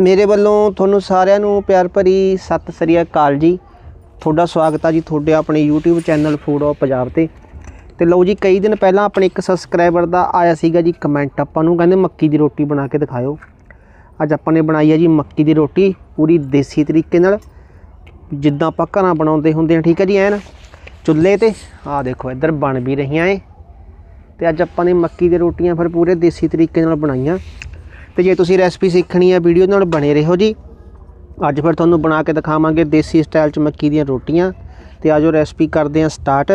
ਮੇਰੇ ਵੱਲੋਂ ਤੁਹਾਨੂੰ ਸਾਰਿਆਂ ਨੂੰ ਪਿਆਰ ਭਰੀ ਸਤਿ ਸ੍ਰੀ ਅਕਾਲ ਜੀ। ਤੁਹਾਡਾ ਸਵਾਗਤ ਆ ਜੀ ਤੁਹਾਡੇ ਆਪਣੇ YouTube channel food of Punjab ਤੇ। ਤੇ ਲਓ ਜੀ, ਕਈ ਦਿਨ ਪਹਿਲਾਂ ਆਪਣੇ ਇੱਕ ਸਬਸਕ੍ਰਾਈਬਰ ਦਾ ਆਇਆ ਸੀਗਾ ਜੀ ਕਮੈਂਟ ਆਪਾਂ ਨੂੰ, ਕਹਿੰਦੇ ਮੱਕੀ ਦੀ ਰੋਟੀ ਬਣਾ ਕੇ ਦਿਖਾਇਓ। ਅੱਜ ਆਪਾਂ ਨੇ ਬਣਾਈ ਹੈ ਜੀ ਮੱਕੀ ਦੀ ਰੋਟੀ, ਪੂਰੀ ਦੇਸੀ ਤਰੀਕੇ ਨਾਲ। ਜਿੱਦਾਂ ਆਪਾਂ ਘਰਾਂ ਬਣਾਉਂਦੇ ਹੁੰਦੇ ਆ, ਠੀਕ ਹੈ ਜੀ, ਐਨ? ਚੁੱਲ੍ਹੇ ਤੇ। ਆਹ ਦੇਖੋ, ਇੱਧਰ ਬਣ ਵੀ ਰਹੀਆਂ ਏ। ਤੇ ਅੱਜ ਆਪਾਂ ਨੇ ਮੱਕੀ ਦੀ ਰੋਟੀਆਂ ਫਿਰ ਪੂਰੇ ਦੇਸੀ ਤਰੀਕੇ ਨਾਲ ਬਣਾਈਆਂ। ਤੇ ਜੇ ਤੁਸੀਂ ਰੈਸਪੀ ਸਿੱਖਣੀ ਹੈ ਵੀਡੀਓ ਨਾਲ ਬਣੇ ਰਹੋ ਜੀ। ਅੱਜ ਫਿਰ ਤੁਹਾਨੂੰ ਬਣਾ ਕੇ ਦਿਖਾਵਾਂਗੇ ਦੇਸੀ ਸਟਾਈਲ 'ਚ ਮੱਕੀ ਦੀਆਂ ਰੋਟੀਆਂ। ਤੇ ਆਜੋ ਰੈਸਪੀ ਕਰਦੇ ਹਾਂ ਸਟਾਰਟ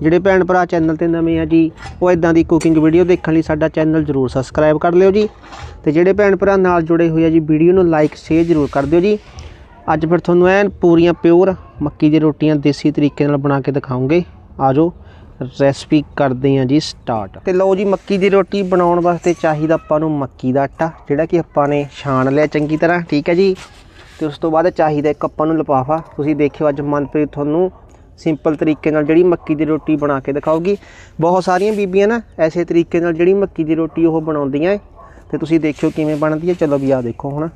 ਜਿਹੜੇ ਭੈਣ ਭਰਾ ਚੈਨਲ ਤੇ ਨਵੇਂ ਆ ਜੀ, ਉਹ ਇਦਾਂ ਦੀ ਕੁਕਿੰਗ ਵੀਡੀਓ ਦੇਖਣ ਲਈ ਸਾਡਾ ਚੈਨਲ ਜਰੂਰ ਸਬਸਕ੍ਰਾਈਬ ਕਰ ਲਿਓ ਜੀ। ਤੇ ਜਿਹੜੇ ਭੈਣ ਭਰਾ ਨਾਲ ਜੁੜੇ ਹੋਏ ਆ ਜੀ ਵੀਡੀਓ ਨੂੰ ਲਾਈਕ ਸ਼ੇਅਰ ਜਰੂਰ ਕਰ ਦਿਓ ਜੀ। ਅੱਜ ਫਿਰ ਤੁਹਾਨੂੰ ਐਨ ਪੂਰੀਆਂ ਪਿਓਰ ਮੱਕੀ ਦੀਆਂ ਰੋਟੀਆਂ ਦੇਸੀ ਤਰੀਕੇ ਨਾਲ ਬਣਾ ਕੇ ਦਿਖਾਉਂਗੇ। ਆਜੋ ਰੈਸਪੀ ਕਰਦੇ ਹਾਂ ਜੀ ਸਟਾਰਟ। ਤੇ ਲਓ ਜੀ, ਮੱਕੀ ਦੀ ਰੋਟੀ ਬਣਾਉਣ ਵਾਸਤੇ ਚਾਹੀਦਾ ਆਪਾਂ ਨੂੰ ਮੱਕੀ ਦਾ ਆਟਾ, ਜਿਹੜਾ ਕਿ ਆਪਾਂ ਨੇ ਛਾਣ ਲਿਆ ਚੰਗੀ ਤਰ੍ਹਾਂ, ਠੀਕ ਹੈ ਜੀ? ਤੇ ਉਸ ਤੋਂ ਬਾਅਦ ਚਾਹੀਦਾ ਇੱਕ ਆਪਾਂ ਨੂੰ ਲਿਫਾਫਾ। ਤੁਸੀਂ ਦੇਖਿਓ ਅੱਜ ਮਨਪ੍ਰੀਤ ਤੁਹਾਨੂੰ ਸਿੰਪਲ ਤਰੀਕੇ ਨਾਲ ਜਿਹੜੀ ਮੱਕੀ ਦੀ ਰੋਟੀ ਬਣਾ ਕੇ ਦਿਖਾਊਗੀ। ਬਹੁਤ ਸਾਰੀਆਂ ਬੀਬੀਆਂ ਨਾ ਐਸੇ ਤਰੀਕੇ ਨਾਲ ਜਿਹੜੀ ਮੱਕੀ ਦੀ ਰੋਟੀ ਉਹ ਬਣਾਉਂਦੀਆਂ ਏ। ਤੇ ਤੁਸੀਂ ਦੇਖਿਓ ਕਿਵੇਂ ਬਣਦੀ ਹੈ ਚਲੋ ਵੀ ਆ ਦੇਖੋ ਹੁਣ।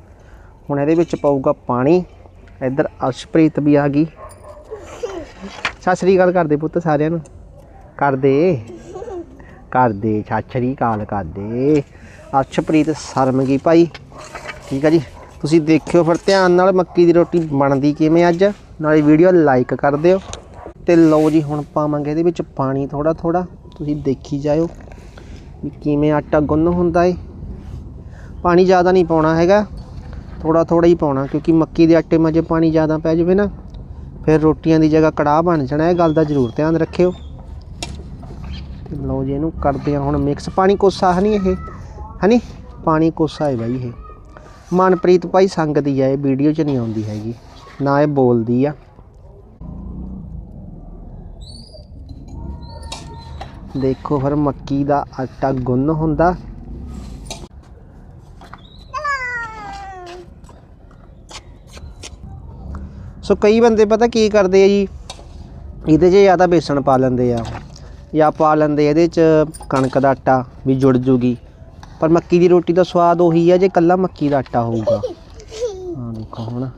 ਹੁਣ ਇਹਦੇ ਵਿੱਚ ਪਾਊਗਾ ਪਾਣੀ। ਇੱਧਰ ਅਸ਼ਪ੍ਰੀਤ ਵੀ ਆ ਗਈ। ਸਤਿ ਸ੍ਰੀ ਅਕਾਲ ਕਰਦੇ ਪੁੱਤ ਸਾਰਿਆਂ ਨੂੰ। ਕਰਦੇ। ਕਰਦੇ ਛਾਛਰੀ ਕਾਲ ਕਰਦੇ। ਅਰਸ਼ਪ੍ਰੀਤ ਸਰਮਗੀ ਭਾਈ, ਠੀਕ ਆ ਜੀ? ਤੁਸੀਂ ਦੇਖਿਓ ਫਿਰ ਧਿਆਨ ਨਾਲ ਮੱਕੀ ਦੀ ਰੋਟੀ ਬਣਦੀ ਕਿਵੇਂ ਅੱਜ। ਨਾਲੇ ਵੀਡੀਓ ਲਾਈਕ ਕਰ ਦਿਓ। ਤੇ ਲਓ ਜੀ, ਹੁਣ ਪਾਵਾਂਗੇ ਇਹਦੇ ਵਿੱਚ ਪਾਣੀ ਥੋੜਾ ਥੋੜਾ ਤੁਸੀਂ ਦੇਖੀ ਜਾਇਓ ਵੀ ਕਿਵੇਂ ਆਟਾ ਗੁੰਨ ਹੁੰਦਾ ਏ। ਪਾਣੀ ਜ਼ਿਆਦਾ ਨਹੀਂ ਪਾਉਣਾ ਹੈਗਾ। ਥੋੜਾ ਥੋੜਾ ਹੀ ਪਾਉਣਾ, ਕਿਉਂਕਿ ਮੱਕੀ ਦੇ ਆਟੇ 'ਮਾ ਜੇ ਪਾਣੀ ਜ਼ਿਆਦਾ ਪੈ ਜਾਵੇ ਨਾ, ਫਿਰ ਰੋਟੀਆਂ ਦੀ ਜਗ੍ਹਾ ਕੜਾਹ ਬਣ ਜਾਣਾ। ਇਹ ਗੱਲ ਦਾ ਜ਼ਰੂਰ ਧਿਆਨ ਰੱਖਿਓ। ਲਓ ਜੀ, ਇਹਨੂੰ ਕਰਦੇ ਆ ਹੁਣ ਮਿਕਸ ਪਾਣੀ ਕੋਸਾ ਹਨੀ ਇਹ? ਹਨੀ ਪਾਣੀ ਕੋਸਾ ਹੈ ਬਾਈ ਇਹ। ਮਨਪ੍ਰੀਤ ਭਾਈ ਸੰਗਦੀ ਆ, ਇਹ ਵੀਡੀਓ 'ਚ ਨਹੀਂ ਆਉਂਦੀ ਹੈਗੀ। ਨਾ ਇਹ ਬੋਲਦੀ ਆ। ਦੇਖੋ ਫਿਰ ਮੱਕੀ ਦਾ ਆਟਾ ਗੁੰਨ ਹੁੰਦਾ। ਸੋ ਕਈ ਬੰਦੇ ਪਤਾ ਕੀ ਕਰਦੇ ਆ ਜੀ? ਇਹਦੇ 'ਚ ਜਾਂ ਤਾਂ ਬੇਸਣ ਪਾ ਲੈਂਦੇ ਆ। ਜਾਂ ਪਾ ਲੈਂਦੇ ਇਹਦੇ 'ਚ ਕਣਕ ਦਾ ਆਟਾ ਵੀ ਜੁੜ ਜੂਗੀ। ਪਰ ਮੱਕੀ ਦੀ ਰੋਟੀ ਦਾ ਸਵਾਦ ਉਹੀ ਹੈ ਜੇ ਕੱਲਾ ਮੱਕੀ ਦਾ ਆਟਾ ਹੋਊਗਾ। ਹਾਂ ਦੇਖੋ ਹੁਣ।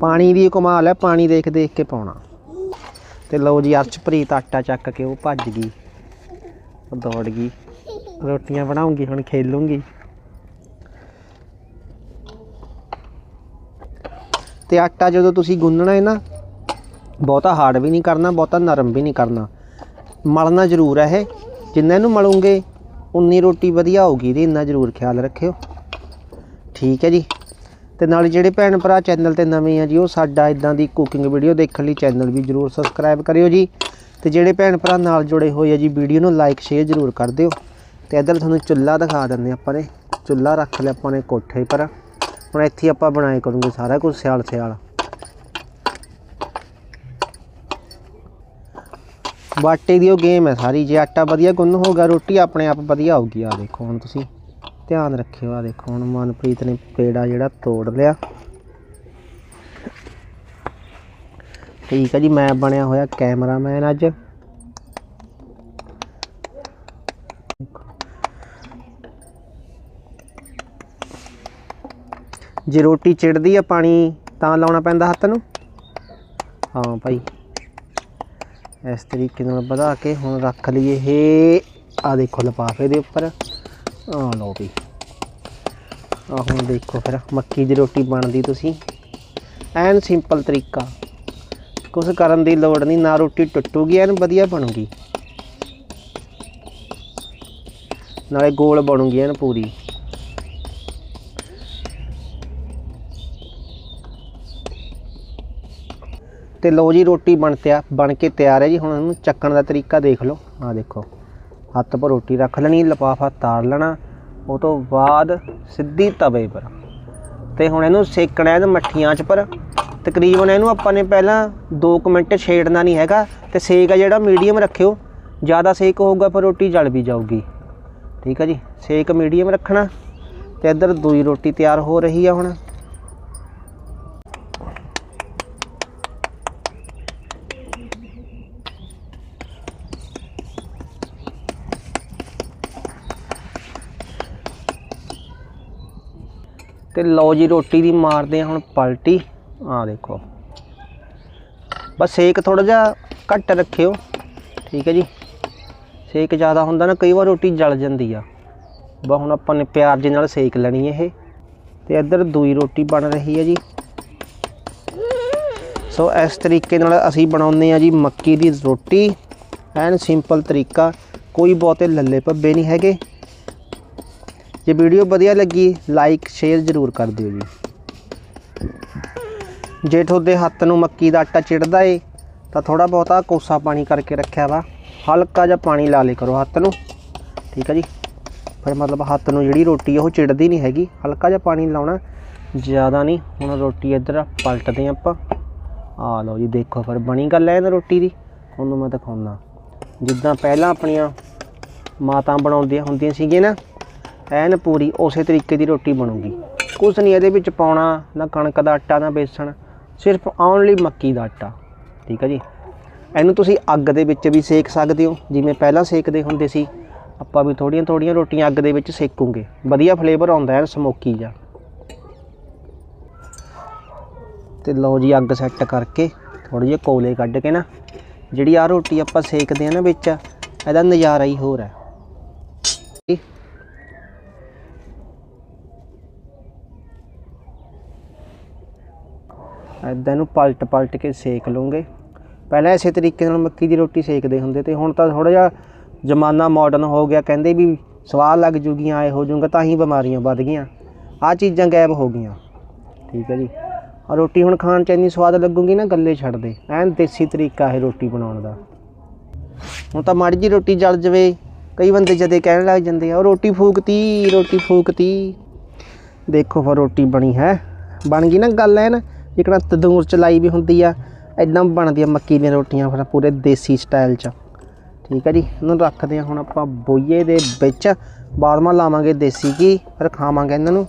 ਪਾਣੀ ਦੀ ਕਮਾਲ ਹੈ ਪਾਣੀ ਦੇਖ ਦੇਖ ਕੇ ਪਾਉਣਾ। ਤੇ ਲਓ ਜੀ ਅਰਸ਼ਪ੍ਰੀਤ ਆਟਾ ਚੱਕ ਕੇ ਉਹ ਭੱਜ ਗਈ। ਉਹ ਦੌੜ ਗਈ। ਰੋਟੀਆਂ ਬਣਾਉਂਗੀ, ਹੁਣ ਖੇਲੂੰਗੀ। ਤੇ ਆਟਾ ਜਦੋਂ ਤੁਸੀਂ ਗੁੰਨਣਾ ਹੈ ਨਾ, ਬਹੁਤਾ ਹਾਰਡ ਵੀ ਨਹੀਂ ਕਰਨਾ, ਬਹੁਤਾ ਨਰਮ ਵੀ ਨਹੀਂ ਕਰਨਾ। ਮਲਣਾ ਜ਼ਰੂਰ ਹੈ ਇਹ, ਜਿੰਨਾ ਇਹਨੂੰ ਮਲੂਗੇ, ਉਨੀ ਰੋਟੀ ਵਧੀਆ ਹੋਊਗੀ ਇਹਦੀ, ਇੰਨਾ ਜ਼ਰੂਰ ਖਿਆਲ ਰੱਖਿਓ। ਠੀਕ ਹੈ ਜੀ। ਤੇ ਨਾਲ ਜਿਹੜੇ ਭੈਣ ਭਰਾ ਚੈਨਲ ਤੇ ਨਵੇਂ ਆ ਜੀ, ਉਹ ਸਾਡਾ ਇਦਾਂ ਦੀ ਕੁਕਿੰਗ ਵੀਡੀਓ ਦੇਖਣ ਲਈ ਚੈਨਲ ਵੀ ਜਰੂਰ ਸਬਸਕ੍ਰਾਈਬ ਕਰਿਓ ਜੀ। ਤੇ ਜਿਹੜੇ ਭੈਣ ਭਰਾ ਨਾਲ ਜੁੜੇ ਹੋਏ ਆ ਜੀ ਵੀਡੀਓ ਨੂੰ ਲਾਈਕ ਸ਼ੇਅਰ ਜਰੂਰ ਕਰ ਦਿਓ। ਤੇ ਇੱਧਰ ਤੁਹਾਨੂੰ ਚੁੱਲ੍ਹਾ ਦਿਖਾ ਦਿੰਦੇ ਆਪਾਂ ਨੇ। ਚੁੱਲ੍ਹਾ ਰੱਖ ਲਿਆ ਆਪਾਂ ਨੇ ਕੋਠੇ ਪਰ। ਹੁਣ ਇੱਥੇ ਆਪਾਂ ਬਣਾਏ ਕਰੂੰਗੇ ਸਾਰਾ ਕੁਝ ਸਿਆਲ ਸਿਆਲ। ਬਾਟੇ ਦੀ ਉਹ ਗੇਮ ਹੈ ਸਾਰੀ। ਜੇ ਆਟਾ ਵਧੀਆ ਗੁੰਨ ਹੋਗਾ ਰੋਟੀ ਆਪਣੇ ਆਪ ਵਧੀਆ ਆਊਗੀ। ਆ ਦੇਖੋ ਹੁਣ ਤੁਸੀਂ ਧਿਆਨ ਰੱਖਿਓ ਆ ਦੇਖੋ ਹੁਣ ਮਨਪ੍ਰੀਤ ਨੇ ਪੇੜਾ ਜਿਹੜਾ ਤੋੜ ਲਿਆ। ਠੀਕ ਹੈ ਜੀ, ਮੈਂ ਬਣਿਆ ਹੋਇਆ ਕੈਮਰਾਮੈਨ ਅੱਜ। ਜੇ ਰੋਟੀ ਚਿੜਦੀ ਆ ਪਾਣੀ, ਤਾਂ ਲਾਉਣਾ ਪੈਂਦਾ ਹੱਥ ਨੂੰ? ਹਾਂ ਭਾਈ। ਇਸ ਤਰੀਕੇ ਨਾਲ ਵਧਾ ਕੇ ਹੁਣ ਰੱਖ ਲਈਏ ਇਹ ਆ ਦੇਖੋ ਲਿਫਾਫੇ ਦੇ ਉੱਪਰ। ਆ ਲਓ ਵੀ। ਆ ਹੁਣ ਦੇਖੋ ਫਿਰ, ਮੱਕੀ ਦੀ ਰੋਟੀ ਬਣਦੀ ਤੁਸੀਂ। ਐਨ ਸਿੰਪਲ ਤਰੀਕਾ। ਕੁਝ ਕਰਨ ਦੀ ਲੋੜ ਨਹੀਂ, ਨਾ ਰੋਟੀ ਟੁੱਟੂਗੀ, ਐਨ ਵਧੀਆ ਬਣੂਗੀ। ਨਾਲੇ ਗੋਲ ਬਣੂਗੀ ਐਨ ਪੂਰੀ। ਤੇ ਲਓ ਜੀ ਰੋਟੀ ਬਣ ਤਿਆ, ਬਣ ਕੇ ਤਿਆਰ ਹੈ ਜੀ। ਹੁਣ ਇਹਨੂੰ ਚੱਕਣ ਦਾ ਤਰੀਕਾ ਦੇਖ ਲਓ। ਆ ਦੇਖੋ, ਹੱਥ 'ਪਰ ਰੋਟੀ ਰੱਖ ਲੈਣੀ, ਲਿਫਾਫਾ ਤਾਰ ਲੈਣਾ, ਉਹ ਤੋਂ ਬਾਅਦ ਸਿੱਧੀ ਤਵੇ ਪਰ। ਤੇ ਹੁਣ ਇਹਨੂੰ ਸੇਕਣਾ ਇਹਨੂੰ ਮੱਠੀਆਂ 'ਚ ਪਰ। ਤਕਰੀਬਨ ਇਹਨੂੰ ਆਪਾਂ ਨੇ ਪਹਿਲਾਂ 2 ਮਿੰਟ ਛੇੜਨਾ ਨਹੀਂ ਹੈਗਾ। ਤੇ ਸੇਕ ਆ ਜਿਹੜਾ, ਮੀਡੀਅਮ ਰੱਖਿਓ। ਜ਼ਿਆਦਾ ਸੇਕ ਹੋਊਗਾ ਪਰ ਰੋਟੀ ਜਲ ਵੀ ਜਾਊਗੀ। ਠੀਕ ਆ ਜੀ? ਸੇਕ ਮੀਡੀਅਮ ਰੱਖਣਾ। ਤੇ ਇੱਧਰ ਦੂਈ ਰੋਟੀ ਤਿਆਰ ਹੋ ਰਹੀ ਆ ਹੁਣ। ਤੇ ਲਓ ਜੀ ਰੋਟੀ ਦੀ ਮਾਰਦੇ ਆ ਹੁਣ ਪਲਟੀ। ਆ ਦੇਖੋ। ਬਸ ਸੇਕ ਥੋੜਾ ਜਿਹਾ ਘੱਟ ਰੱਖਿਓ। ਠੀਕ ਹੈ ਜੀ। ਸੇਕ ਜ਼ਿਆਦਾ ਹੁੰਦਾ ਨਾ, ਕਈ ਵਾਰ ਰੋਟੀ ਜਲ ਜਾਂਦੀ ਆ। ਬਸ ਹੁਣ ਆਪਾਂ ਨੇ ਪਿਆਰ ਦੇ ਨਾਲ ਸੇਕ ਲੈਣੀ ਇਹ। ਤੇ ਇੱਧਰ ਦੂਈ ਰੋਟੀ ਬਣ ਰਹੀ ਹੈ ਜੀ। ਸੋ ਇਸ ਤਰੀਕੇ ਨਾਲ ਅਸੀਂ ਬਣਾਉਂਦੇ ਆ ਜੀ ਮੱਕੀ ਦੀ ਰੋਟੀ। ਐਨ ਸਿੰਪਲ ਤਰੀਕਾ। ਕੋਈ ਬਹੁਤੇ ਲੱਲੇ ਭੱਬੇ ਨਹੀਂ ਹੈਗੇ। ਜੇ ਵੀਡੀਓ ਵਧੀਆ ਲੱਗੀ ਲਾਈਕ ਸ਼ੇਅਰ ਜ਼ਰੂਰ ਕਰ ਦਿਓ ਜੀ। ਜੇ ਤੁਹਾਡੇ ਹੱਥ ਨੂੰ ਮੱਕੀ ਦਾ ਆਟਾ ਚਿੜਦਾ ਏ, ਤਾਂ ਥੋੜਾ ਬਹੁਤਾ ਕੋਸਾ ਪਾਣੀ ਕਰਕੇ ਰੱਖਿਆ ਵਾ। ਹਲਕਾ ਜਿਹਾ ਪਾਣੀ ਲਾ ਲੇ ਕਰੋ ਹੱਥ ਨੂੰ। ਠੀਕ ਹੈ ਜੀ? ਫਿਰ ਮਤਲਬ ਹੱਥ ਨੂੰ ਜਿਹੜੀ ਰੋਟੀ ਉਹ ਚਿੜਦੀ ਨਹੀਂ ਹੈਗੀ। ਹਲਕਾ ਜਿਹਾ ਪਾਣੀ ਲਾਉਣਾ, ਜ਼ਿਆਦਾ ਨਹੀਂ। ਹੁਣ ਰੋਟੀ ਇੱਧਰ ਪਲਟਦੇ ਹਾਂ ਆਪਾਂ। ਆ ਲਓ ਜੀ, ਦੇਖੋ ਫਿਰ ਬਣੀ ਗੱਲ ਐ ਨਾ ਰੋਟੀ ਦੀ। ਤੁਹਾਨੂੰ ਮੈਂ ਦਿਖਾਉਣਾ ਜਿੱਦਾਂ ਪਹਿਲਾਂ ਆਪਣੀਆਂ ਮਾਤਾਂ ਬਣਾਉਂਦੀਆਂ ਹੁੰਦੀਆਂ ਸੀਗੀਆਂ ਨਾ ਐਨ ਪੂਰੀ ਉਸੇ ਤਰੀਕੇ ਦੀ ਰੋਟੀ ਬਣੂਗੀ। ਕੁਛ ਨਹੀਂ ਇਹਦੇ ਵਿੱਚ ਪਾਉਣਾ, ਨਾ ਕਣਕ ਦਾ ਆਟਾ, ਨਾ ਬੇਸਣ, ਸਿਰਫ ਓਨਲੀ ਮੱਕੀ ਦਾ ਆਟਾ। ਠੀਕ ਹੈ ਜੀ? ਇਹਨੂੰ ਤੁਸੀਂ ਅੱਗ ਦੇ ਵਿੱਚ ਵੀ ਸੇਕ ਸਕਦੇ ਹੋ। ਜਿਵੇਂ ਪਹਿਲਾਂ ਸੇਕਦੇ ਹੁੰਦੇ ਸੀ, ਆਪਾਂ ਵੀ ਥੋੜੀਆਂ ਥੋੜੀਆਂ ਰੋਟੀਆਂ ਅੱਗ ਦੇ ਵਿੱਚ ਸੇਕੂਗੇ। ਵਧੀਆ ਫਲੇਵਰ ਆਉਂਦਾ ਹੈ ਸਮੋਕੀ ਜਿਹਾ। ਤੇ ਲਓ ਜੀ ਅੱਗ ਸੈੱਟ ਕਰਕੇ ਥੋੜੇ ਜਿਹੇ ਕੋਲੇ ਕੱਢ ਕੇ ਨਾ, ਜਿਹੜੀ ਆ ਰੋਟੀ ਆਪਾਂ ਸੇਕਦੇ ਆ ਨਾ ਵਿੱਚ, ਇਹਦਾ ਨਜ਼ਾਰਾ ਹੀ ਹੋਰ ਹੈ। ਏਦਾਂ ਇਹਨੂੰ ਪਲਟ ਪਲਟ ਕੇ ਸੇਕ ਲਵਾਂਗੇ ਪਹਿਲਾਂ ਇਸੇ ਤਰੀਕੇ ਨਾਲ ਮੱਕੀ ਦੀ ਰੋਟੀ ਸੇਕਦੇ ਹੁੰਦੇ ਤੇ ਹੁਣ ਤਾਂ ਥੋੜਾ ਜਿਹਾ ਜ਼ਮਾਨਾ ਮਾਡਰਨ ਹੋ ਗਿਆ, ਕਹਿੰਦੇ ਵੀ ਸਵਾਦ ਲੱਗ ਜੂਗੀਆਂ ਆਏ ਹੋ ਜੂਗਾ, ਤਾਂ ਹੀ ਬਿਮਾਰੀਆਂ ਵੱਧ ਗਈਆਂ। ਆ ਚੀਜ਼ਾਂ ਗਾਇਬ ਹੋ ਗਈਆਂ। ਠੀਕ ਹੈ ਜੀ। ਆ ਰੋਟੀ ਹੁਣ ਖਾਣ ਚ ਇੰਨੀ ਸਵਾਦ ਲੱਗੂਗੀ ਨਾ, ਗੱਲੇ ਛੱਡ ਦੇ। ਐਨ ਦੇਸੀ ਤਰੀਕਾ ਹੈ ਰੋਟੀ ਬਣਾਉਣ ਦਾ। ਹੁਣ ਤਾਂ ਮਾੜੀ ਜੀ ਰੋਟੀ ਜਲ ਜਵੇ। ਕਈ ਬੰਦੇ ਜਦੇ ਕਹਿਣ ਲੱਗ ਜਾਂਦੇ ਆ, ਉਹ ਰੋਟੀ ਫੂਕਤੀ ਰੋਟੀ ਫੂਕਤੀ। ਦੇਖੋ ਫਿਰ ਰੋਟੀ ਬਣੀ ਹੈ। ਬਣ ਗਈ ਨਾ ਗੱਲ ਐਨ। ਜਿਕਣਾ ਤੰਦੂਰ ਚ ਲਾਈ ਵੀ ਹੁੰਦੀ ਆ ਐਦਾਂ ਬਣਦੀਆਂ ਮੱਕੀ ਦੀਆਂ ਰੋਟੀਆਂ ਫਿਰ ਪੂਰੇ ਦੇਸੀ ਸਟਾਈਲ ਚ। ਠੀਕ ਹੈ ਜੀ ਇਹਨੂੰ ਰੱਖਦੇ ਆ ਹੁਣ ਆਪਾਂ ਬੋਈਏ ਦੇ ਵਿੱਚ। ਬਾਅਦ ਮਾ ਲਾਵਾਂਗੇ ਦੇਸੀ ਘੀ ਫਿਰ ਖਾਵਾਂਗੇ ਇਹਨਾਂ ਨੂੰ।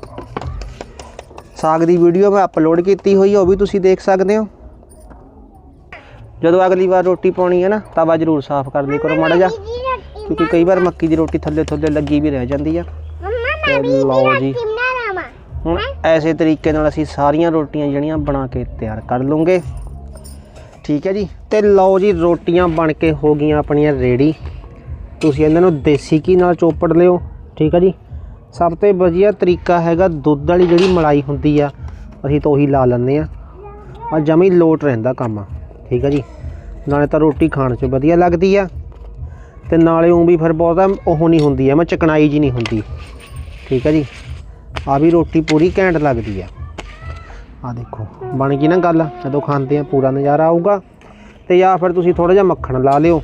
ਸਾਗ ਦੀ ਵੀਡੀਓ ਮੈਂ ਅਪਲੋਡ ਕੀਤੀ ਹੋਈ ਹੈ ਉਹ ਵੀ ਤੁਸੀਂ ਦੇਖ ਸਕਦੇ ਹੋ। ਜਦੋਂ ਅਗਲੀ ਵਾਰ ਰੋਟੀ ਪਾਉਣੀ ਹੈ ਨਾ ਤਵਾ ਜ਼ਰੂਰ ਸਾਫ਼ ਕਰ ਲਿਆ ਕਰੋ ਮਾੜਾ ਜਿਹਾ ਕਿਉਂਕਿ ਕਈ ਵਾਰ ਮੱਕੀ ਦੀ ਰੋਟੀ ਥੱਲੇ ਥੱਲੇ ਲੱਗੀ ਵੀ ਰਹਿ ਜਾਂਦੀ ਆ। ਲਓ ਜੀ। ਹੁਣ ਐਸੇ ਤਰੀਕੇ ਨਾਲ ਅਸੀਂ ਸਾਰੀਆਂ ਰੋਟੀਆਂ ਜਿਹੜੀਆਂ ਬਣਾ ਕੇ ਤਿਆਰ ਕਰ ਲਵਾਂਗੇ ਠੀਕ ਹੈ ਜੀ? ਤੇ ਲਓ ਜੀ, ਰੋਟੀਆਂ ਬਣ ਕੇ ਹੋ ਗਈਆਂ ਆਪਣੀਆਂ ਰੈਡੀ ਤੁਸੀਂ ਇਹਨਾਂ ਨੂੰ ਦੇਸੀ ਘੀ ਨਾਲ ਚੋਪੜ ਲਿਓ। ਠੀਕ ਹੈ ਜੀ? ਸਭ ਤੋਂ ਵਧੀਆ ਤਰੀਕਾ ਹੈਗਾ ਦੁੱਧ ਵਾਲੀ ਜਿਹੜੀ ਮਲਾਈ ਹੁੰਦੀ ਆ, ਅਸੀਂ ਤਾਂ ਉਹੀ ਲਾ ਲੈਂਦੇ ਆ ਆ ਜਮੀ ਲੋਟ ਰਹਿੰਦਾ ਕੰਮ ਠੀਕ ਹੈ ਜੀ? ਨਾਲੇ ਤਾਂ ਰੋਟੀ ਖਾਣ 'ਚ ਵਧੀਆ ਲੱਗਦੀ ਆ। ਤੇ ਨਾਲੇ ਉਹ ਵੀ ਫਿਰ ਬਹੁਤਾ ਉਹ ਨਹੀਂ ਹੁੰਦੀ ਐ ਮੈਂ ਚਕਣਾਈ ਜੀ ਨਹੀਂ ਹੁੰਦੀ। ਠੀਕ ਹੈ ਜੀ? ਆ ਵੀ ਰੋਟੀ ਪੂਰੀ ਘੈਂਟ ਲੱਗਦੀ ਆ। ਆ ਦੇਖੋ, ਬਣ ਗਈ ਨਾ ਗੱਲ, ਜਦੋਂ ਖਾਂਦੇ ਆ ਪੂਰਾ ਨਜ਼ਾਰਾ ਆਊਗਾ। ਤੇ ਜਾਂ ਫਿਰ ਤੁਸੀਂ ਥੋੜਾ ਜਿਹਾ ਮੱਖਣ ਲਾ ਲਿਓ।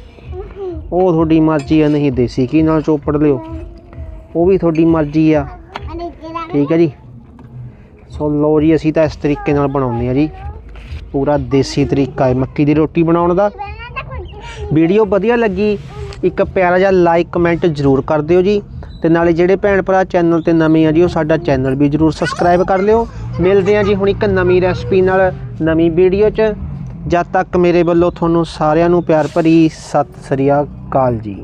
ਉਹ ਤੁਹਾਡੀ ਮਰਜ਼ੀ ਆ, ਨਹੀਂ ਦੇਸੀ ਘੀ ਨਾਲ ਚੋਪੜ ਲਿਓ। ਉਹ ਵੀ ਤੁਹਾਡੀ ਮਰਜ਼ੀ ਆ। ਠੀਕ ਹੈ ਜੀ। ਸੋ ਲਓ ਜੀ, ਅਸੀਂ ਤਾਂ ਇਸ ਤਰੀਕੇ ਨਾਲ ਬਣਾਉਂਦੇ ਆ ਜੀ। ਪੂਰਾ ਦੇਸੀ ਤਰੀਕਾ ਹੈ, ਮੱਕੀ ਦੀ ਰੋਟੀ ਬਣਾਉਣ ਦਾ। ਵੀਡੀਓ ਵਧੀਆ ਲੱਗੀ, ਇੱਕ ਪਿਆਰਾ ਜਿਹਾ ਲਾਈਕ ਕਮੈਂਟ ਜ਼ਰੂਰ ਕਰ ਦਿਓ ਜੀ। ਤੇ ਨਾਲੇ ਜਿਹੜੇ ਭੈਣ ਭਰਾ ਚੈਨਲ ਤੇ ਨਵੇਂ ਆ ਜੀ, ਉਹ ਸਾਡਾ ਚੈਨਲ ਵੀ ਜ਼ਰੂਰ ਸਬਸਕ੍ਰਾਈਬ ਕਰ ਲਿਓ। ਮਿਲਦੇ ਆ ਜੀ ਹੁਣ ਇੱਕ ਨਵੀਂ ਰੈਸਪੀ ਨਾਲ, ਨਵੀਂ ਵੀਡੀਓ 'ਚ। ਜਦ ਤੱਕ ਮੇਰੇ ਵੱਲੋਂ ਤੁਹਾਨੂੰ ਸਾਰਿਆਂ ਨੂੰ ਪਿਆਰ ਭਰੀ ਸਤਿ ਸ੍ਰੀ ਅਕਾਲ ਜੀ।